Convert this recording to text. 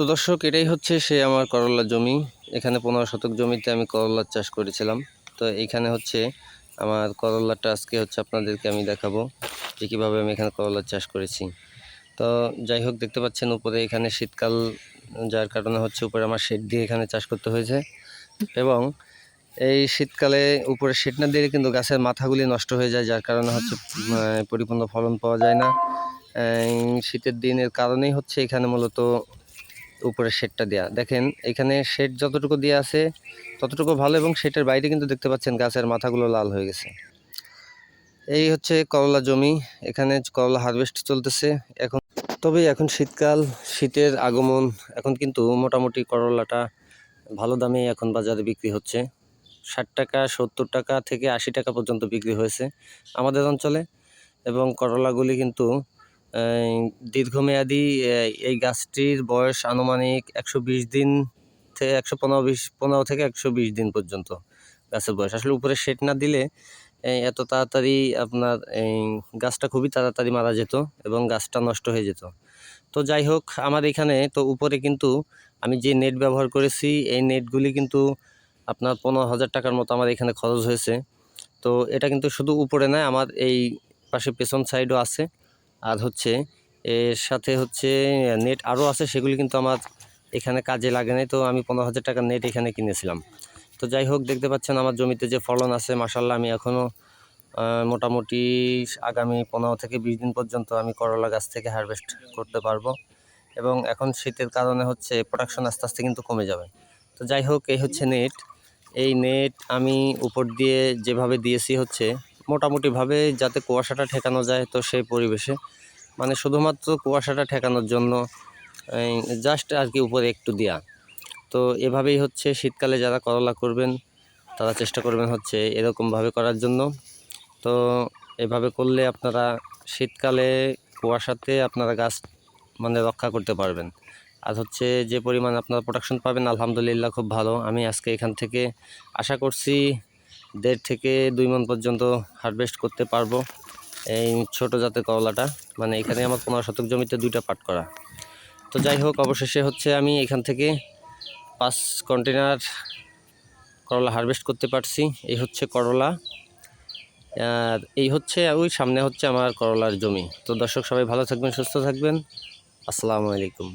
তো দর্শক, এটাই হচ্ছে সে আমার করলা জমি। এখানে পনেরো শতক জমিতে আমি করলার চাষ করেছিলাম। তো এইখানে হচ্ছে আমার করলাটা আজকে হচ্ছে আপনাদেরকে আমি দেখাবো যে কীভাবে আমি এখানে করলার চাষ করেছি। তো যাই হোক, দেখতে পাচ্ছেন উপরে এখানে শীতকাল, যার কারণে হচ্ছে উপরে আমার শেড দিয়ে এখানে চাষ করতে হয়েছে। এবং এই শীতকালে উপরে শেড না দিলে কিন্তু গাছের মাথাগুলি নষ্ট হয়ে যায়, যার কারণে হচ্ছে পরিপূর্ণ ফলন পাওয়া যায় না। শীতের দিনের কারণেই হচ্ছে এখানে মূলত উপরে শেডটা দেয়া। দেখেন, এখানে শেড যতটুকু দেওয়া আছে, ততটুকু ভালো এবং শেডের বাইরে কিন্তু দেখতে পাচ্ছেন গাছের মাথাগুলো লাল হয়ে গেছে। এই হচ্ছে করলা জমি, এখানে করলা হারভেস্ট চলতেছে। এখন তবে এখন শীতকাল, শীতের আগমন, এখন কিন্তু মোটামুটি করলাটা ভালো দামে এখন বাজারে বিক্রি হচ্ছে। ষাট টাকা, সত্তর টাকা থেকে আশি টাকা পর্যন্ত বিক্রি হয়েছে আমাদের অঞ্চলে এবং করলাগুলি কিন্তু দীর্ঘমেয়াদী এই- গাছটির বয়স আনুমানিক একশো বিশ দিন থেকে একশো পনেরো বিশ, পনেরো থেকে একশো বিশ দিন পর্যন্ত গাছের বয়স। আসলে উপরে শেড না দিলে এত তাড়াতাড়ি আপনার গাছটা খুবই তাড়াতাড়ি মারা যেত এবং গাছটা নষ্ট হয়ে যেত। তো যাই হোক, আমার এখানে, তো উপরে কিন্তু আমি যে নেট ব্যবহার করেছি, এই নেটগুলি কিন্তু আপনার পনেরো হাজার টাকার মতো আমার এখানে খরচ হয়েছে। তো এটা কিন্তু শুধু উপরে নয়, আমার এই পাশে পেছন সাইডও আছে। আর হচ্ছে, এর সাথে হচ্ছে নেট আরও আছে, সেগুলি কিন্তু আমার এখানে কাজে লাগে নাই, তো আমি পনেরো হাজার টাকার নেট এখানে কিনেছিলাম। তো যাই হোক, দেখতে পাচ্ছেন আমার জমিতে যে ফলন আছে মাসাল্লাহ আমি এখনও মোটামুটি আগামী পনেরো থেকে বিশ দিন পর্যন্ত আমি করলা গাছ থেকে হারভেস্ট করতে পারব। এবং এখন শীতের কারণে হচ্ছে প্রোডাকশন আস্তে আস্তে কিন্তু কমে যাবে। তো যাই হোক, এই হচ্ছে নেট এই নেট আমি উপর দিয়ে যেভাবে দিয়েছি হচ্ছে মোটামুটিভাবে যাতে কুয়াশাটা ঠেকানো যায় তো সেই পরিবেশে। মানে শুধুমাত্র কুয়াশাটা ঠেকানোর জন্য জাস্ট আর কি উপরে একটু দেয়া। তো এভাবেই হচ্ছে শীতকালে যারা করলা করবেন, তারা চেষ্টা করবেন হচ্ছে এরকমভাবে করার জন্য। তো এভাবে করলে আপনারা শীতকালে কুয়াশাতে আপনারা গাছ মানে রক্ষা করতে পারবেন। আর হচ্ছে যে পরিমাণ আপনারা প্রোডাকশন পাবেন, আলহামদুলিল্লাহ খুব ভালো। আমি আজকে এখান থেকে আশা করছি দেড় থেকে দুই মন পর্যন্ত হারভেস্ট করতে পারব। এই ছোট জাতের করলাটা মানে এখানে আমার পনেরো শতক জমিতে দুইটা পাট করা। তো যাই হোক, অবশেষে হচ্ছে আমি এখান থেকে পাঁচ কন্টেনার করলা হারভেস্ট করতে পারছি। এই হচ্ছে করলা। আর এই হচ্ছে, ওই সামনে হচ্ছে আমার করলার জমি। তো দর্শক সবাই ভালো থাকবেন, সুস্থ থাকবেন। আসসালামু আলাইকুম।